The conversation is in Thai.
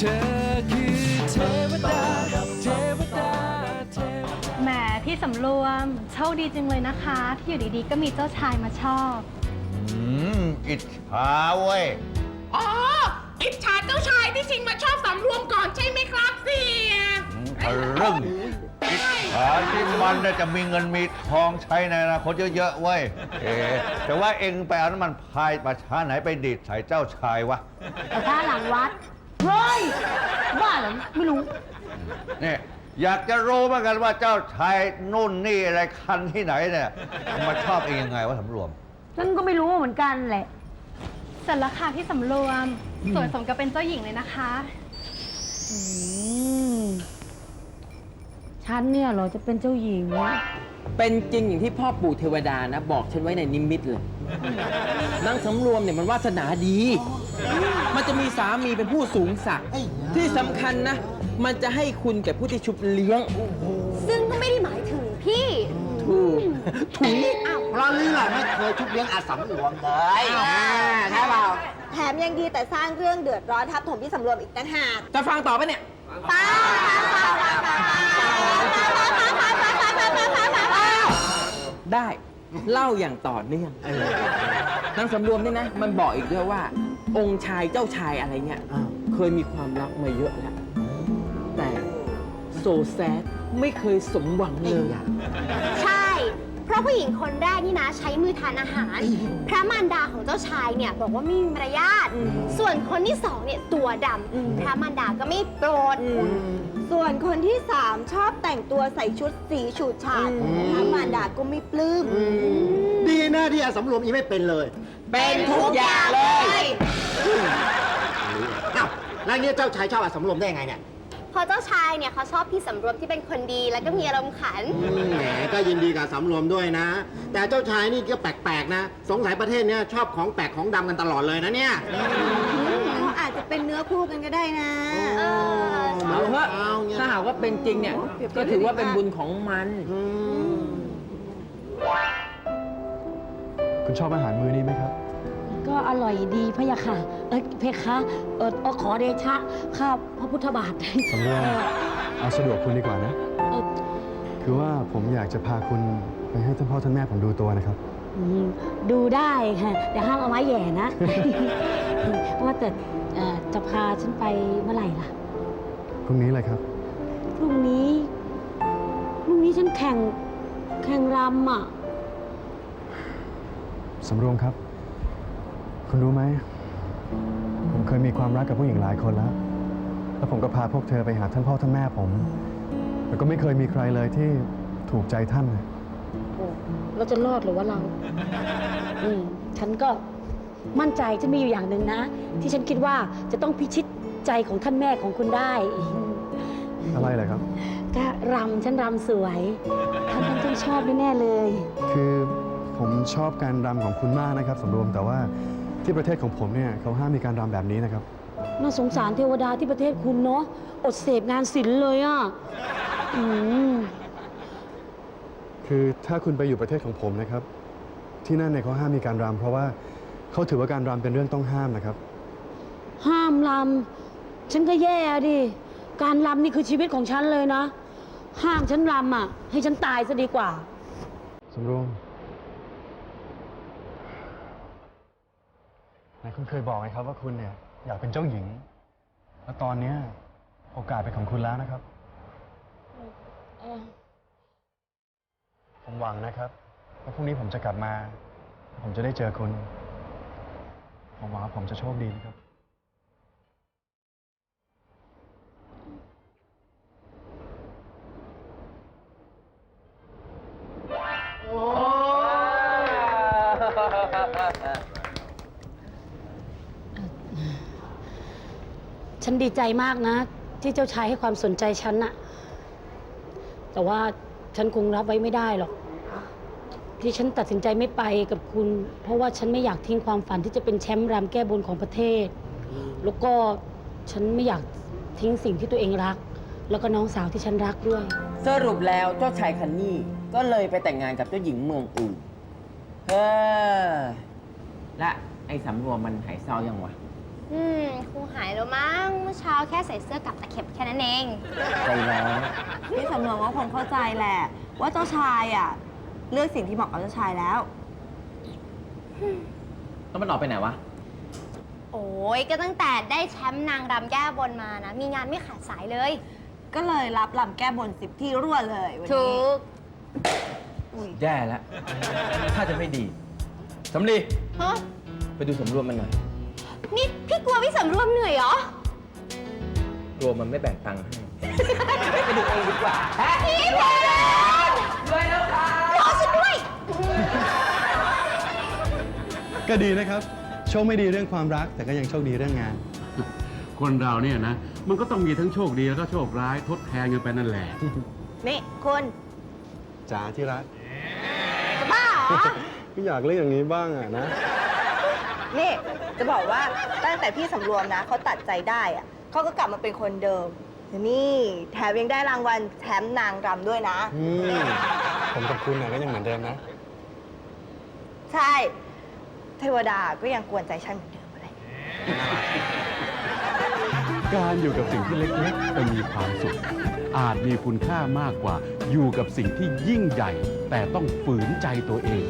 เธอคือเทวดาเทวดาเทวดาแหมพี่สำรวมโชคดีจังเลยนะคะ ที่อยู่ดีๆ ก็มีเจ้าชายมาชอบ อืมอิจฉาเว้ย อ๋อ อิจฉาเจ้าชายที่ชิงมาชอบสำรวมก่อนใช่ไหมครับเสียทะลึ่งอิจฉาที่มันน่ะจะมีเงินมีทองใช้ในอนาคตเยอะๆเว้ย เอ๊ะแต่ว่าเองไปเอาน้ำมันพายประชาไหนไปดีดใส่เจ้าชายวะ แต่ถ้าหลังวัด เฮ้ยบ้าเหรอไม่รู้เนี่ยอยากจะรู้เหมือนกันว่าเจ้าชายนู่นนี่อะไรคันที่ไหนเนี่ยมันมาชอบเองยังไงวะสำรวม ฉันก็ไม่รู้เหมือนกันแหละ เสร็จแล้วค่ะพี่สำรวม สวยสมกับเป็นเจ้าหญิงเลยนะคะ อืม ฉันเนี่ยเหรอจะเป็นเจ้าหญิง เป็นจริงอย่างที่พ่อปู่เทวดานะ บอกฉันไว้ในนิมิตเลยนางสำรวมเนี่ยมันวาสนาดี มันจะมีสามีเป็นผู้สูงศักดิ์ที่สำคัญนะ มันจะให้คุณแก่ผู้ที่ชุบเลี้ยง ซึ่งก็ไม่ได้หมายถึงพี่ ถูกถุยเพราะลือล่ะไม่เคยชุบเลี้ยงอาสำหลวงเลยอ่าใช่เปล่าแถมยังดีแต่สร้างเรื่องเดือดร้อนทับถมพี่สำรวมอีกต่างหากจะฟังต่อปะเนี่ยป้าป้าป้าป้า ได้เล่าอย่างต่อเนื่องนางสำรวมนี่นะ มันบอกอีกด้วยว่า องค์ชายเจ้าชายอะไรเนี่ยอ้าวเคยมีความรักมาเยอะแล้ว แต่โซแซดไม่เคยสมหวังเลย ใช่ เพราะผู้หญิงคนแรกนี่นะใช้มือทานอาหาร พระมารดาของเจ้าชายเนี่ยบอกว่าไม่มีมารยาทส่วนคนที่สองเนี่ยตัวดำพระมารดาก็ไม่โปรด ส่วนคนที่สามชอบแต่งตัวใส่ชุดสีฉูดฉาดพระมารดาก็ไม่ปลื้มดีนะที่อาสำรวมอีไม่เป็นเลย เป็นทุกอย่างเลยอ้าวแล้วเนี่ยเจ้าชายชอบอาสำรวมได้ยังไงเนี่ย เพราะเจ้าชายเนี่ยเขาชอบพี่สำรวมที่เป็นคนดีแล้วก็มีอารมณ์ขันแหมก็ยินดีกับอาสำรวมด้วยนะ แต่เจ้าชายนี่ก็แปลกๆนะ สงสัยประเทศเนี้ยชอบของแปลกของดำกันตลอดเลยนะเนี่ย เขาอาจจะเป็นเนื้อคู่กันก็ได้นะ เออ เอาเถอะเอาเนี่ย ถ้าหากว่าเป็นจริงเนี่ย ก็ถือว่าเป็นบุญของมัน อืม คุณชอบอาหารมื้อนี้ไหมครับ ก็อร่อยดีพะยะค่ะเอ้ยเพคะเออเอ่อขอเดชะข้าพระพุทธบาทสำรวมเออเอาสะดวกคุณดีกว่านะ เออคือว่าผมอยากจะพาคุณไปให้ท่านพ่อท่านแม่ผมดูตัวนะครับ อืมดูได้ค่ะแต่ห้ามเอาไม้แหย่นะ ว่าแต่เอ่อจะพาฉันไปเมื่อไหร่ล่ะ พรุ่งนี้เลยครับ พรุ่งนี้พรุ่งนี้ฉันแข่งแข่งรำอะ สำรวมครับ คุณรู้ไหม ผมเคยมีความรักกับผู้หญิงหลายคนแล้ว แล้วผมก็พาพวกเธอไปหาท่านพ่อท่านแม่ผม แต่ก็ไม่เคยมีใครเลยที่ถูกใจท่านนะโอ้เราจะรอดหรือว่าเรา อืม ฉันก็มั่นใจฉันมีอยู่อย่างหนึ่งนะ ที่ฉันคิดว่าจะต้องพิชิตใจของท่านแม่ของคุณได้อะไรเลยครับ ก็รำฉันรำสวย ท่านต้องชอบแน่ๆเลย คือผมชอบการรำของคุณมากนะครับสำรวมแต่ว่า ที่ประเทศของผมเนี่ยเขาห้ามมีการรำแบบนี้นะครับ น่าสงสารเทวดาที่ประเทศคุณเนาะอดเสพงานศิลป์เลยอะอืมคือถ้าคุณไปอยู่ประเทศของผมนะครับ ที่นั่นเนี่ยเขาห้ามมีการรำเพราะว่าเขาถือว่าการรำเป็นเรื่องต้องห้ามนะครับ ห้ามรำฉันก็แย่ดิ การรำนี่คือชีวิตของฉันเลยนะ ห้ามฉันรำอะ ให้ฉันตายซะดีกว่า สำรวม คุณเคยบอกไงครับว่าคุณเนี่ยอยากเป็นเจ้าหญิง แล้วตอนเนี้ยโอกาสเป็นของคุณแล้วนะครับผมหวังนะครับว่าพรุ่งนี้ผมจะกลับมา ผมจะได้เจอคุณ ผมหวังว่าผมจะโชคดีนะครับ ฉันดีใจมากนะ ที่เจ้าชายให้ความสนใจฉันน่ะ แต่ว่าฉันคงรับไว้ไม่ได้หรอก ที่ฉันตัดสินใจไม่ไปกับคุณ เพราะว่าฉันไม่อยากทิ้งความฝันที่จะเป็นแชมป์รำแก้บนของประเทศ แล้วก็ฉันไม่อยากทิ้งสิ่งที่ตัวเองรัก แล้วก็น้องสาวที่ฉันรักด้วย สรุปแล้วเจ้าชายคันนี่ก็เลยไปแต่งงานกับเจ้าหญิงเมืองอื่นเฮ้อและไอ้สำรวมมันหายเศร้ายังวะ อืมคงหายแล้วมั้งเมื่อเช้าแค่ใส่เสื้อกับตะเข็บแค่นั้นเอง ใจร้อนพี่สำรวมก็คงเข้าใจแหละ ว่าเจ้าชายอะ เลือกสิ่งที่เหมาะกับเจ้าชายแล้ว แล้วมันออกไปไหนวะ โอ้ยก็ตั้งแต่ได้แชมป์นางรำแก้บนมานะ มีงานไม่ขาดสายเลย ก็เลยรับลำแก้บนสิบที่รวดเลยวันถูนี้ก แย่แล้ว ถ้าจะไม่ดี สำลีฮะ ไปดูสำรวมมันหน่อย นี่พี่กลัวพี่สำรวมเหนื่อยเหรอ รวมมันไม่แบ่งตังค์ให้ไปดูเองดีกว่าพี่เพนด้วยแล้วค่ะรอฉันด้วย ก็ดีนะครับ โชคไม่ดีเรื่องความรัก แต่ก็ยังโชคดีเรื่องงาน คนเราเนี่ยนะ มันก็ต้องมีทั้งโชคดีแล้วก็โชคร้ายทดแทนกันไปนั่นแหละ นี่คุณจ๋าที่รักจะบ้าเหรอ ก็อยากเล่นอย่างนี้บ้างอะนะ นี่ จะบอกว่าตั้งแต่พี่สำรวมนะเขาตัดใจได้อะเขาก็กลับมาเป็นคนเดิมแต่นี่แถมยังได้รางวัลแชมป์นางรำด้วยนะ อืมผมกับคุณน่ะก็ยังเหมือนเดิมนะ ใช่ เทวดาก็ยังกวนใจฉันเหมือนเดิมเลยการอยู่กับสิ่งที่เล็กๆแต่มีความสุข อาจมีคุณค่ามากกว่า อยู่กับสิ่งที่ยิ่งใหญ่ แต่ต้องฝืนใจตัวเอง